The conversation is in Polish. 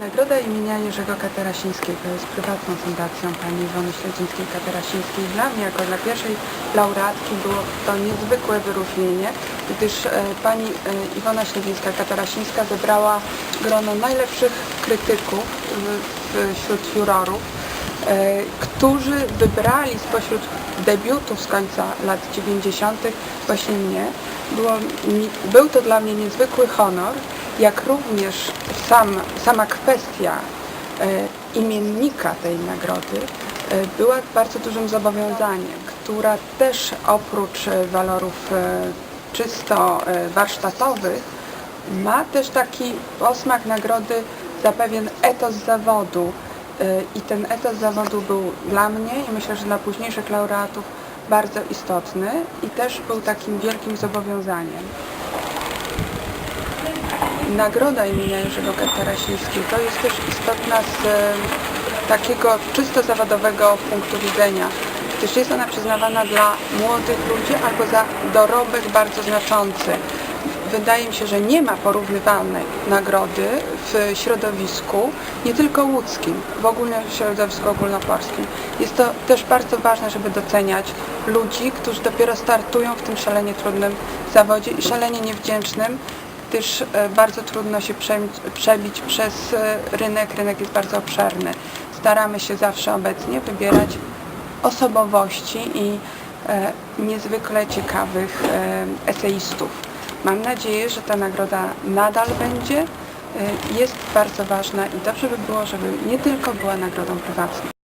Nagroda imienia Jerzego Katarasińskiego jest prywatną fundacją pani Iwony Śledzińskiej-Katarasińskiej. Dla mnie, jako dla pierwszej laureatki, było to niezwykłe wyróżnienie, gdyż e, pani e, Iwona Śledzińska-Katarasińska zebrała grono najlepszych krytyków wśród jurorów, e, którzy wybrali spośród debiutów z końca lat 90. właśnie mnie. Było był to dla mnie niezwykły honor, jak również sam, sama kwestia e, imiennika tej nagrody e, była bardzo dużym zobowiązaniem, która też oprócz e, walorów czysto warsztatowych ma też taki posmak nagrody za pewien etos zawodu. I ten etos zawodu był dla mnie i myślę, że dla późniejszych laureatów bardzo istotny i też był takim wielkim zobowiązaniem. Nagroda imienia Jerzego Katarasińskiego to jest też istotna z e, takiego czysto zawodowego punktu widzenia, gdyż jest ona przyznawana dla młodych ludzi albo za dorobek bardzo znaczący. Wydaje mi się, że nie ma porównywalnej nagrody w środowisku, nie tylko łódzkim, w ogóle w środowisku ogólnopolskim. Jest to też bardzo ważne, żeby doceniać ludzi, którzy dopiero startują w tym szalenie trudnym zawodzie i szalenie niewdzięcznym, gdyż e, bardzo trudno się przebić, przez e, rynek. Rynek jest bardzo obszerny. Staramy się zawsze obecnie wybierać osobowości i e, niezwykle ciekawych eseistów. Mam nadzieję, że ta nagroda nadal będzie, jest bardzo ważna i dobrze by było, żeby nie tylko była nagrodą prywatną.